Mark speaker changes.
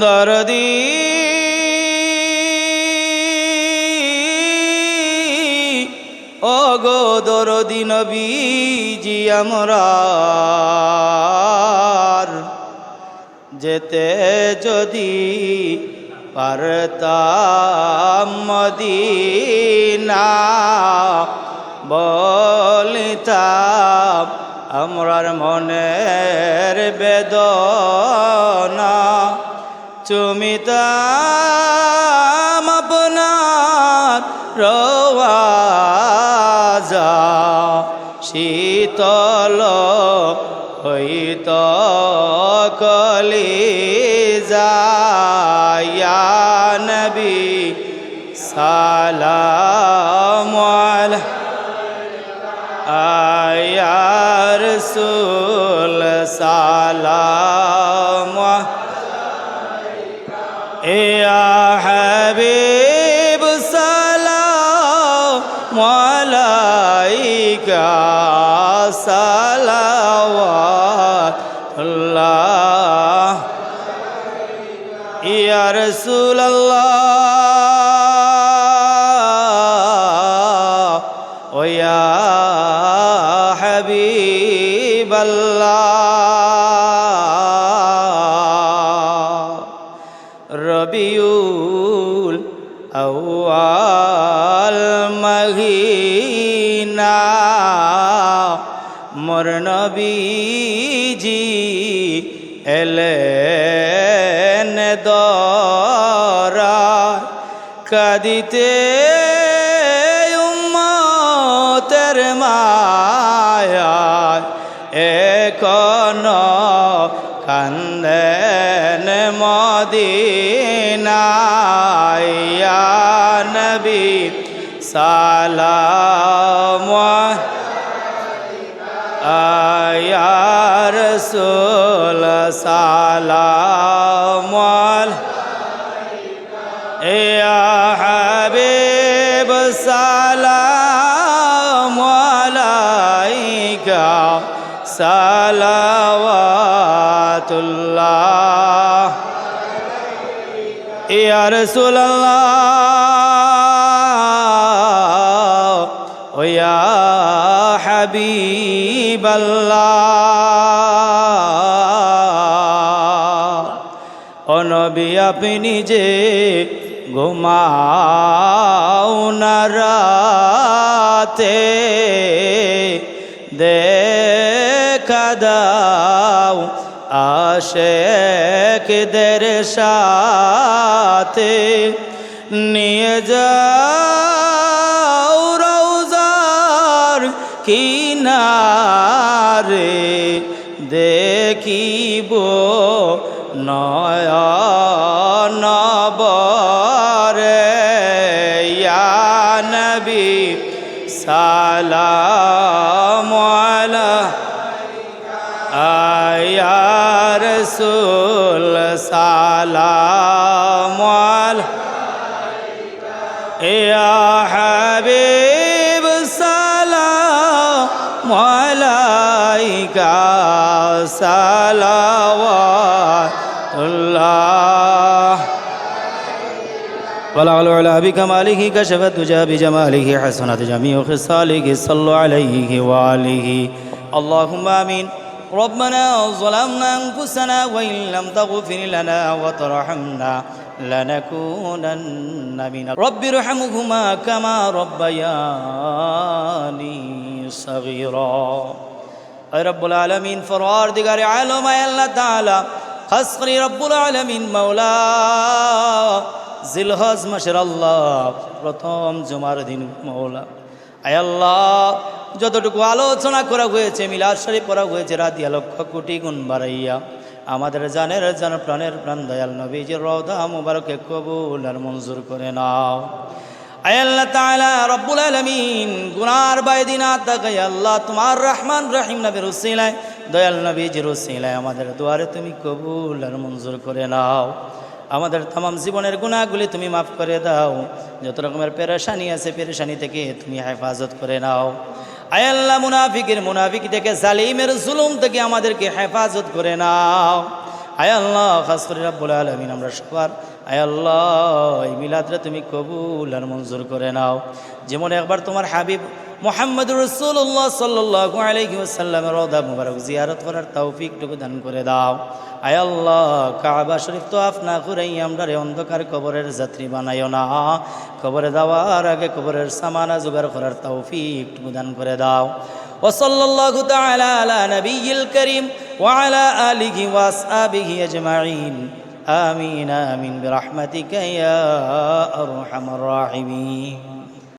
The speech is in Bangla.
Speaker 1: দরদি। ও গো দরদি নবীজি আমরার যেতে যদি পারতাম মদিনা বলিতাম আমরার মনের বেদনা। চুমিতাম আপনার রওয়াজা শীতল হইত কলি নবী সালাম আয়ার সুল সালাম ইয়া রসুল্লাহ ওয়া হাবিবাল্লাহ রবিউল আউয়াল মহিনা মোর নবী দরা কাদিতে উম্মতের মায়ায় এখন কান্দেন মদিনায়া। নবী সালাম আয়া রসুল সালাম يا حبيب سلام عليك صلوات الله يا رسول الله ويا حبيب الله অনবী আপনি যে ঘুমাও না রাতে দেখা দাও আশেকদের সাথে। নিয়ে যাও রৌজার কিনারে দেখিব নয়ন نبي سلام على آه، يا رسول سلام على يا حبيب سلام عليك. صلوات الله ولعل على بكماله كشف الدجى بجماله حسنت جميع خصاله صلوا عليه وآله. اللهم آمين. ربنا ظلمنا أنفسنا وإن لم تغفر لنا وترحمنا لنكونن من رب ارحمهما كما ربياني صغيرا. اے رب العالمین فرار دیگر عالم اے اللہ تعالی رب العالمین مولا. জিলহজ মাসের আল্লাহ প্রথম জুমার দিন মৌলা। আয় আল্লাহ, যতটুকু আলোচনা করা হয়েছে, মিলাদ শরীফ করা হয়েছে রাতিয়া লক্ষ কোটি গুণ বাড়াইয়া। আমাদের জানের জান, প্রাণের প্রাণ, দয়াল নবীজির রওদা মুবারকে কবুল আর মঞ্জুর করে নাও। আয় তাআলা, রব্বুল আলামিন, গুনার বাইদিনা তাকাই আল্লাহ, তোমার রহমান রহিম নবীর উসিলায়, দয়াল নবীজির উসিলায় আমাদের দুয়ারে তুমি কবুল আর মঞ্জুর করে নাও। আমাদের তামাম জীবনের গুণাগুলি তুমি মাফ করে দাও। যত রকমের পেরেশানি আছে, পেরেশানি থেকে তুমি হেফাজত করে নাও। আয় আল্লাহ, মুনাফিকের মুনাফিক থেকে, জালিমের জুলুম থেকে আমাদেরকে হেফাজত করে নাও। আয় আল্লাহ, খাস করে রাব্বুল আলমিন, আমরা সবার। আয় আল্লাহ, এই মিলাদরে তুমি কবুল আর মঞ্জুর করে নাও। যেমন একবার তোমার হাবিব মোহাম্মদ রসুল্লাহ সাল্লাহ আলহি আসাল্লামের রদা মুবারক জিয়ারত করার তৌফিকটুকু দান করে দাও। আয় আল্লাহ, কাবা শরীফ তো আপনা করেই আমরা রে অন্ধকার কবরের যাত্রী বানাইও না। কবরে দেওয়ার আগে কবরের সামানা জোগাড় করার তৌফিকটুকু দান করে দাও। وصلى الله تعالى على نبي الكريم وعلى آله وأصحابه أجمعين. آمين آمين. برحمتك يا أرحم الراحمين.